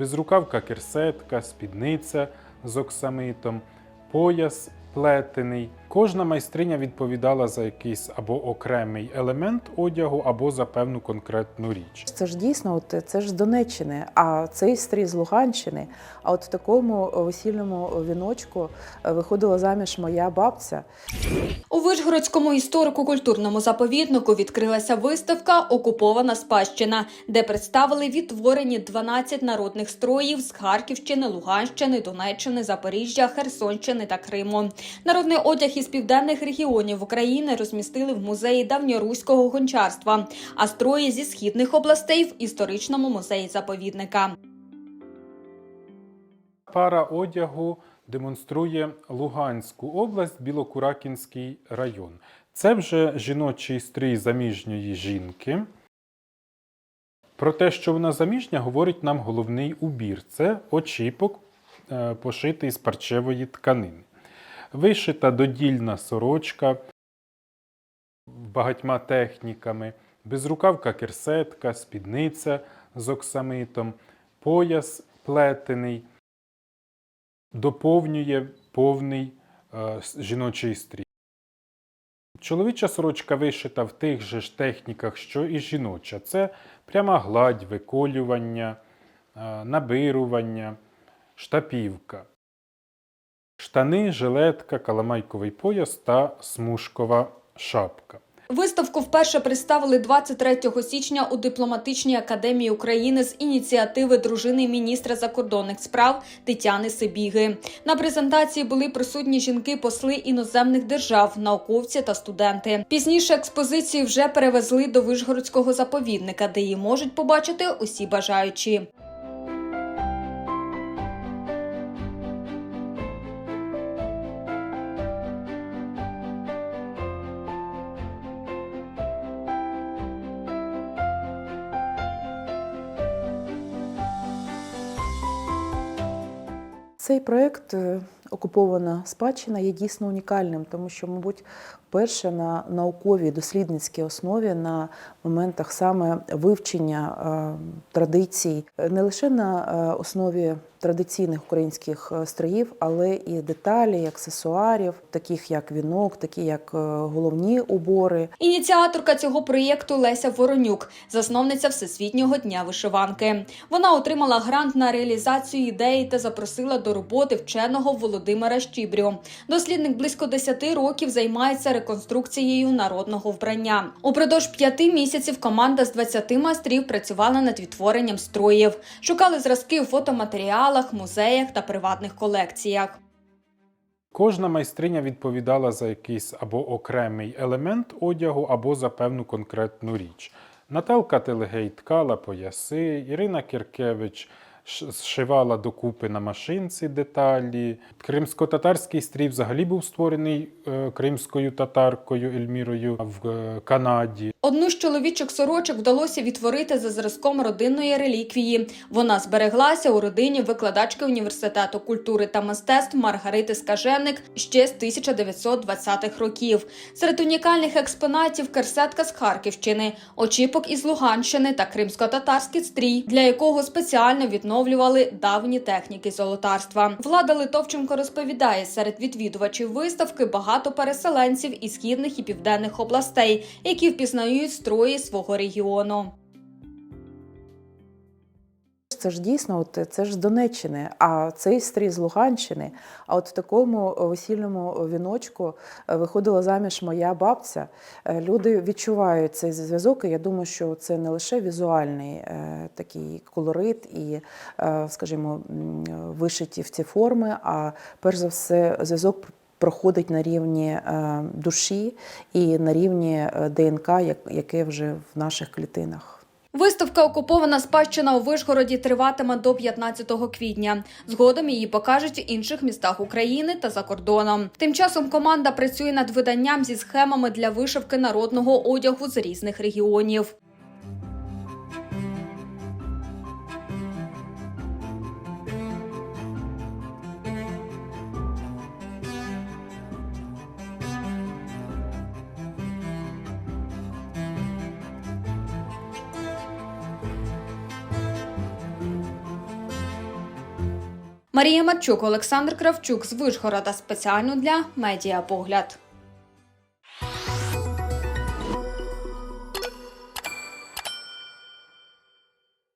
безрукавка керсетка, спідниця з оксамитом, пояс плетений. Кожна майстриня відповідала за якийсь або окремий елемент одягу, або за певну конкретну річ. Це ж дійсно, от це ж з Донеччини, а цей стрій з Луганщини. А от в такому весільному віночку е, виходила заміж моя бабця. У Вишгородському історико-культурному заповіднику відкрилася виставка Окупована спадщина, де представили відтворені 12 народних строїв з Харківщини, Луганщини, Донеччини, Запоріжжя, Херсонщини та Криму. Народний одяг із південних регіонів України розмістили в музеї давньоруського гончарства, а строї зі східних областей в історичному музеї заповідника. Пара одягу демонструє Луганську область, Білокуракінський район. Це вже жіночий стрій заміжньої жінки. Про те, що вона заміжня, говорить нам головний убір. Це очіпок, е, пошитий з парчевої тканини. Вишита додільна сорочка багатьма техніками, безрукавка керсетка, спідниця з оксамитом, пояс плетений, доповнює повний е, жіночий стрій. Чоловіча сорочка вишита в тих же ж техніках, що і жіноча. Це пряма гладь, виколювання, е, набирування, штапівка. Штани, жилетка, каламайковий пояс та смужкова шапка. Виставку вперше представили 23 січня у дипломатичній академії України з ініціативи дружини міністра закордонних справ Тетяни Сибіги. На презентації були присутні жінки-посли іноземних держав, науковці та студенти. Пізніше експозицію вже перевезли до Вишгородського заповідника, де її можуть побачити усі бажаючі. Цей проект е, Окупована спадщина є дійсно унікальним, тому що, мабуть, вперше на науковій дослідницькій основі на моментах саме вивчення е, традицій, не лише на е, основі традиційних українських е, строїв, але і деталі, аксесуарів, таких як вінок, такі як головні убори, Ініціаторка цього проєкту Леся Воронюк, засновниця Всесвітнього дня вишиванки. Вона отримала грант на реалізацію ідеї та запросила до роботи вченого Володимира Щібрю. Дослідник близько 10 років займається реконструкцією народного вбрання. Упродовж п'яти місяців команда з 20 майстрів працювала над відтворенням строїв, шукали зразки у фотоматеріалах, музеях та приватних колекціях. Кожна майстриня відповідала за якийсь або окремий елемент одягу, або за певну конкретну річ. Наталка Телегей ткала пояси, Ірина Кіркевич зшивала докупи на машинці деталі. Кримсько-татарський стрій взагалі був створений е, кримською татаркою Ельмірою в е, Канаді. Одну з чоловічих сорочок вдалося відтворити за зразком родинної реліквії. Вона збереглася у родині викладачки університету культури та мистецтв Маргарити Скаженик ще з 1920-х років. Серед унікальних експонатів керсетка з Харківщини, очіпок із Луганщини та кримсько-татарський стрій, для якого спеціально відновлювали давні техніки золотарства. Влада Литовченко розповідає, серед відвідувачів виставки багато переселенців із східних і південних областей, які впізнають строї свого регіону. Це ж дійсно, от це ж з Донеччини, а цей стрій з Луганщини. А от в такому весільному віночку е, виходила заміж моя бабця. Е, Люди відчувають цей зв'язок, і я думаю, що це не лише візуальний е, такий колорит і, е, скажімо, вишиті в ці форми, а перш за все зв'язок. Проходить на рівні е, душі і на рівні е, ДНК, яке вже в наших клітинах. Виставка Окупована спадщина у Вишгороді триватиме до 15 квітня. Згодом її покажуть в інших містах України та за кордоном. Тим часом команда працює над виданням зі схемами для вишивки народного одягу з різних регіонів. Марія Марчук, Олександр Кравчук з Вишгорода спеціально для Медіапогляд.